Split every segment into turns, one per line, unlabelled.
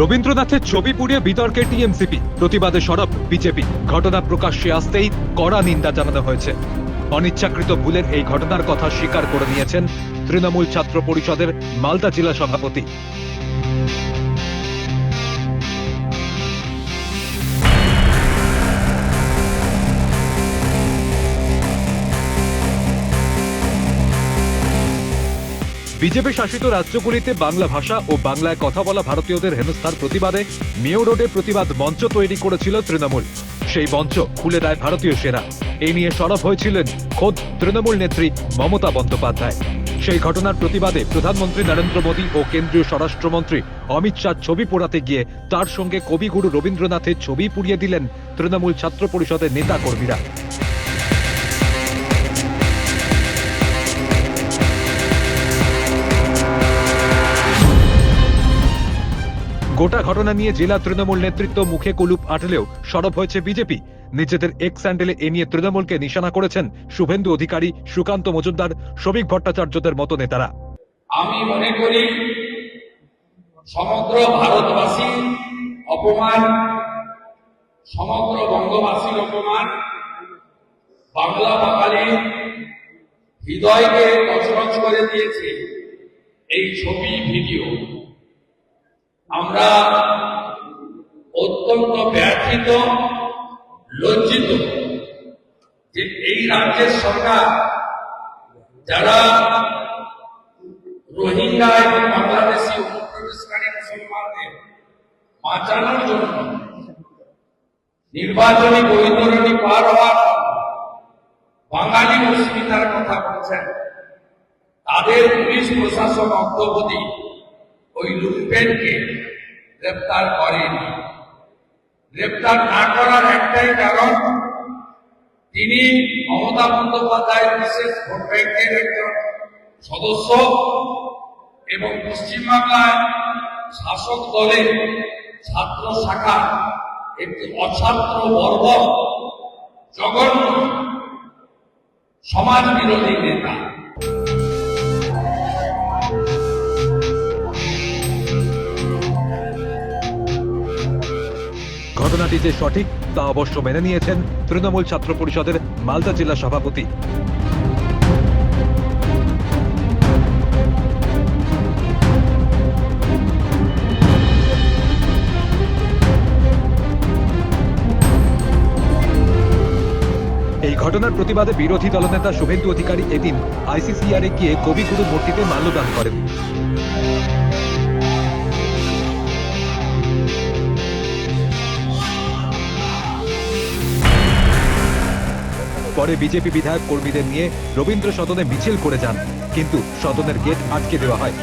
রবীন্দ্রনাথের ছবি পুড়িয়ে বিতর্কে টিএমসিপি, প্রতিবাদে সরব বিজেপি। ঘটনা প্রকাশ্যে আসতেই কড়া নিন্দা জানানো হয়েছে। অনিচ্ছাকৃত ভুলের এই ঘটনার কথা স্বীকার করে নিয়েছেন তৃণমূল ছাত্র পরিষদের মালদা জেলা সভাপতি। বিজেপি শাসিত রাজ্যগুলিতে বাংলা ভাষা ও বাংলায় কথা বলা ভারতীয়দের হেনস্থার প্রতিবাদে মেয়ো রোডে প্রতিবাদ মঞ্চ তৈরি করেছিল তৃণমূল। সেই মঞ্চ খুলে দেয় ভারতীয় সেনা। এই নিয়ে সরব হয়েছিলেন খোদ তৃণমূল নেত্রী মমতা বন্দ্যোপাধ্যায়। সেই ঘটনার প্রতিবাদে প্রধানমন্ত্রী নরেন্দ্র মোদী ও কেন্দ্রীয় স্বরাষ্ট্রমন্ত্রী অমিত শাহ ছবি পোড়াতে গিয়ে তার সঙ্গে কবিগুরু রবীন্দ্রনাথের ছবি পুড়িয়ে দিলেন তৃণমূল ছাত্র পরিষদের নেতা কর্মীরা গোটা ঘটনা নিয়ে জেলা তৃণমূল নেতৃত্ব মুখে কুলুপ আটলেও সরব হয়েছে বিজেপি। নিজেদের এক্স স্যান্ডেলে এ নিয়ে তৃণমূলকে নিশানা করেছেন শুভেন্দু অধিকারী, সুকান্ত মজুমদার শ্রমিক ভট্টাচার্যদের মতো নেতারা।
আমি মনে করি সমগ্র ভারতবাসী অপমান, সমগ্র বঙ্গবাসীর অপমান, বাংলা বাঙালি হৃদয়কে তছনছ করে দিয়েছে এই ছবি, ভিডিও। আমরা অত্যন্ত ব্যর্থিত লজ্জিত যে এই রাজ্যের সরকার, যারা রোহিঙ্গা এবং বাংলাদেশি অনুপ্রবেশকারী মুসলমানদের বাঁচানোর জন্য নির্বাচনী বৈতরণী পার হওয়ার বাঙালি অসুবিধার কথা বলছেন, তাদের পুলিশ প্রশাসন অদ্যবধি ওই লুটপেনকে গ্রেপ্তার করেনি। গ্রেপ্তার না করার একটাই কারণ, তিনি মমতা বন্দ্যোপাধ্যায়ের বিশেষ ভোট ব্যাংকের একজন সদস্য এবং পশ্চিমবাংলায় শাসক দলের ছাত্র শাখা, একটি অছাত্র বর্ব জঘন্য সমাজ বিরোধী নেতা।
ঘটনাটি যে সঠিক তা অবশ্য মেনে নিয়েছেন তৃণমূল ছাত্র পরিষদের মালদা জেলা সভাপতি। এই ঘটনার প্রতিবাদে বিরোধী দলনেতা শুভেন্দু অধিকারী এদিন আইসিসিআরে গিয়ে কবিগুরু মূর্তিতে মাল্যদান করেন। পরে বিজেপি বিধায়ক কর্মীদের নিয়ে রবীন্দ্র সদনে মিছিল করে যান, কিন্তু সদনের গেট আটকে দেওয়া হয়।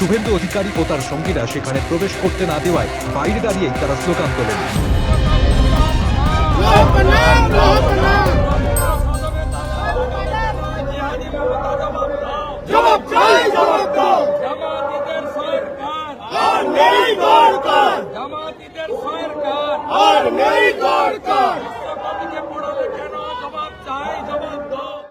শুভেন্দু অধিকারী ও তার সঙ্গীরা সেখানে প্রবেশ করতে না দেওয়ায় বাইরে দাঁড়িয়েই তারা স্লোগান তোলেন।
আর নেই